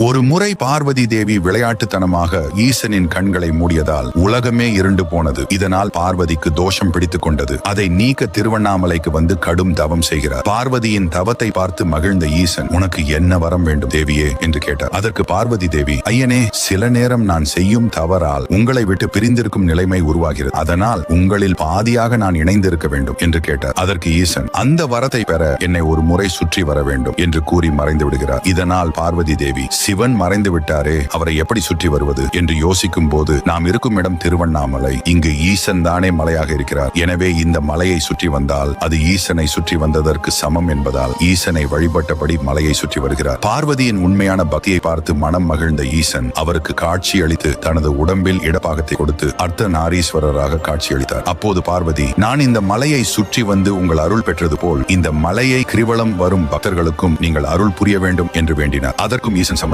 ஒரு முறை பார்வதி தேவி விளையாட்டுத்தனமாக ஈசனின் கண்களை மூடியதால் உலகமே இருண்டு போனது. இதனால் பார்வதிக்கு தோஷம் பிடித்துக் கொண்டது. அதை நீக்க திருவண்ணாமலைக்கு வந்து கடும் தவம் செய்கிறார். பார்வதியின் தவத்தை பார்த்து மகிழ்ந்த ஈசன் உனக்கு என்ன வரம் வேண்டும் தேவியே? என்று கேட்டார். அதற்கு பார்வதி தேவி ஐயனே சில நேரம் நான் செய்யும் தவறால் உங்களை விட்டு பிரிந்திருக்கும் நிலைமை உருவாகிறது. அதனால் உங்களில் பாதியாக நான் இணைந்திருக்க வேண்டும் என்று கேட்டார். அதற்கு ஈசன் அந்த வரத்தை பெற என்னை ஒரு முறை சுற்றி வர வேண்டும் என்று கூறி மறைந்து விடுகிறார். இதனால் பார்வதி தேவி சிவன் மறைந்து விட்டாரே அவரை எப்படி சுற்றி வருவது என்று யோசிக்கும் போது நாம் இருக்கும் இடம் திருவண்ணாமலை. இங்கு ஈசன் தானே மலையாக இருக்கிறார். எனவே இந்த மலையை சுற்றி வந்தால் அது ஈசனை சுற்றி வந்ததற்கு சமம் என்பதால் ஈசனை வழிபட்டபடி மலையை சுற்றி வருகிறார். பார்வதியின் உண்மையான பக்தியை பார்த்து மனம் மகிழ்ந்த ஈசன் அவருக்கு காட்சி அளித்து தனது உடம்பில் இடப்பாகத்தை கொடுத்து அர்த்த நாரீஸ்வரராக காட்சியளித்தார் அப்போது பார்வதி நான் இந்த மலையை சுற்றி வந்து உங்கள் அருள் பெற்றது போல் இந்த மலையை கிரிவலம் வரும் பக்தர்களுக்கும் நீங்கள் அருள் புரிய வேண்டும் என்று வேண்டினார். அதற்கும் ஈசன் சம்மதித்தார்.